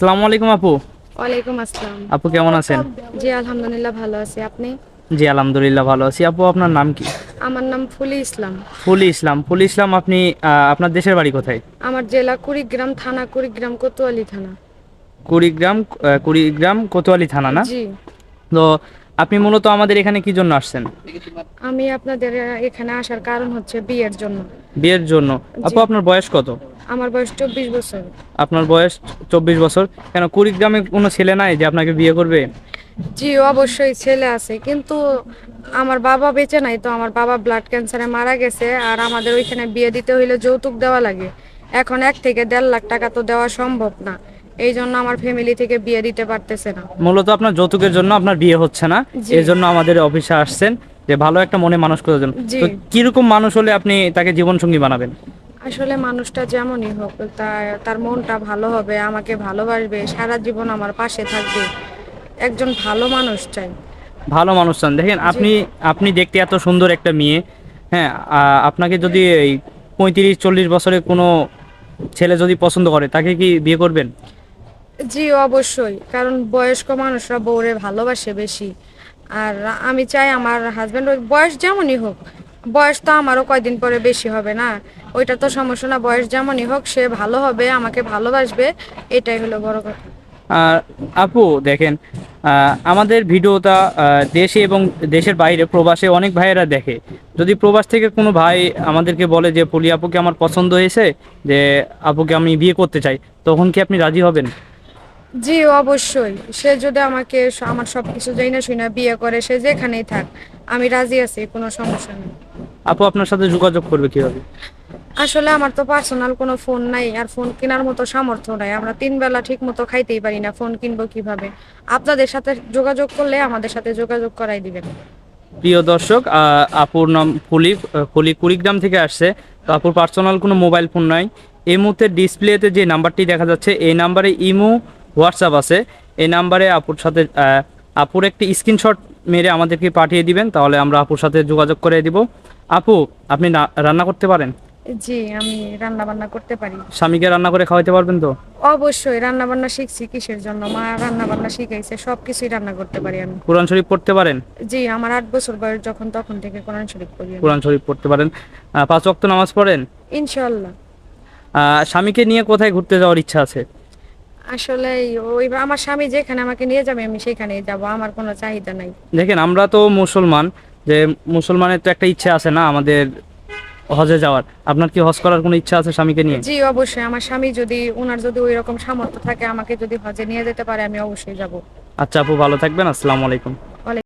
আসসালামু আলাইকুম আপু। ওয়ালাইকুম আসসালাম। আপু কেমন আছেন? জি আলহামদুলিল্লাহ ভালো আছি। আপনি? জি আলহামদুলিল্লাহ ভালো আছি। আপু আপনার নাম কি? আমার নাম ফুলি ইসলাম। ফুলি ইসলাম। ফুলি ইসলাম আপনি আপনার দেশের বাড়ি কোথায়? আমার জেলা কুড়িগ্রাম থানা কুড়িগ্রাম কোতোয়ালি থানা। কুড়িগ্রাম কুড়িগ্রাম কোতোয়ালি থানা না? জি। তো আপনি মূলত আমাদের এখানে কি জন্য আসছেন? আমি আপনাদের এখানে আসার কারণ হচ্ছে বিয়ের জন্য। বিয়ের জন্য। আপু আপনার বয়স কত? আমার বয়স চব্বিশ বছর। আপনার বয়স চব্বিশ বছর। কেন কুড়িগ্রামে কোনো ছেলে নাই যে আপনাকে বিয়ে করবে? জি অবশ্যই ছেলে আছে কিন্তু আমার বাবা বেঁচে নাই তো আমার বাবা ব্লাড ক্যান্সারে মারা গেছে আর আমাদের ওইখানে বিয়ে দিতে হইলে যৌতুক দেওয়া লাগে। এখন এক থেকে দেড় লাখ টাকা তো দেওয়া সম্ভব না এই জন্য আমার ফ্যামিলি থেকে বিয়ে দিতে পারতেছে না। মূলত আপনার যৌতুকের জন্য আপনার বিয়ে হচ্ছে না এই জন্য আমাদের অফিসে আসছেন যে ভালো একটা মনে মানুষ করার জন্য তো কীরকম মানুষ হলে আপনি তাকে জীবনসঙ্গী বানাবেন? আসলে মানুষটা যেমনই হোক তার তার মনটা ভালো হবে আমাকে ভালোবাসবে সারা জীবন আমার পাশে থাকবে। একজন ভালো মানুষ চাই। ভালো মানুষ চান। দেখেন আপনি আপনি দেখতে এত সুন্দর একটা মেয়ে হ্যাঁ আপনাকে যদি এই পঁয়ত্রিশ চল্লিশ বছরের কোনো ছেলে যদি পছন্দ করে তাকে কি বিয়ে করবেন? জি অবশ্যই। কারণ বয়স্ক মানুষরা বউরে ভালোবাসে বেশি। আর আমি চাই আমার হাজব্যান্ড বয়স যেমনই হোক বয়স তো আমারও কয়দিন পরে বেশি হবে না। ওইটা তো সমস্যা না বয়স যেমনই হোক সে ভালো হবে আমাকে ভালোবাসবে এটাই হলো বড় কথা। আর আপু দেখেন আমাদের ভিডিওটা দেশে এবং দেশের বাইরে প্রবাসে অনেক ভাইয়েরা দেখে। যদি প্রবাস থেকে কোনো ভাই আমাদেরকে বলে যে পলি আপুকে আমার পছন্দ হয়েছে যে আপুকে আমি বিয়ে করতে চাই তখন কি আপনি রাজি হবেন? জি অবশ্যই। সে যদি আমাকে আমার সব কিছু যাই না শুনে বিয়ে করে সে যেখানেই থাক আমি রাজি আছি কোনো সমস্যা নেই। আপু আপনার সাথে যোগাযোগ করবে কীভাবে? আসলে আমার তো পার্সোনাল কোনো ফোন নাই আর ফোন কেনার মতো সামর্থ্য নাই। আমরা তিন বেলা ঠিক মতো খাইতেই পারি না ফোন কিনবো কীভাবে? আপনাদের সাথে যোগাযোগ করলে আমাদের সাথে যোগাযোগ করাই দিবেন। প্রিয় দর্শক আপুর নাম ফুলি ফুলি কুড়িগ্রাম থেকে আসছে। তো আপুর পার্সোনাল কোনো মোবাইল ফোন নাই। এই মুহূর্তে ডিসপ্লেতে যে নাম্বারটি দেখা যাচ্ছে এই নাম্বারে ইমো হোয়াটসঅ্যাপ আছে। এই নাম্বারে আপুর সাথে আপুর একটি স্ক্রিনশট মেরে আমাদেরকে পাঠিয়ে দিবেন তাহলে আমরা আপুর সাথে যোগাযোগ করে দিব। আপু আপনি রান্না করতে পারেন? জি আমি রান্না বান্না করতে পারি। স্বামীকে রান্না করে খাওয়াতে পারবেন তো? অবশ্যই রান্না বান্না শিখছি কিসের জন্য? মা রান্না বান্না শিখাইছে সব কিছুই রান্না করতে পারি আমি। কোরআন শরীফ পড়তে পারেন? জি আমার আট বছর বয়স যখন তখন থেকে কোরআন শরীফ পড়ি। কোরআন শরীফ পড়তে পারেন। পাঁচ ওয়াক্ত নামাজ পড়েন? ইনশাল্লাহ আহ, স্বামীকে নিয়ে কোথায় ঘুরতে যাওয়ার ইচ্ছা আছে? আসলে ওই আমার স্বামী যেখানে আমাকে নিয়ে যাবে আমি সেখানেই যাব আমার কোনো চাহিদা নাই। দেখেন আমরা তো মুসলমান যে মুসলমানের তো একটা ইচ্ছে আছে না আমাদের হজে যাওয়ার। আপনার কি হজ করার কোনো ইচ্ছা আছে স্বামীকে নিয়ে? জি অবশ্যই। আমার স্বামী যদি ওনার যদি ওই রকম সামর্থ্য থাকে আমাকে যদি হজে নিয়ে যেতে পারে আমি অবশ্যই যাব। আচ্ছা আপু ভালো থাকবেন। আসসালামু আলাইকুম।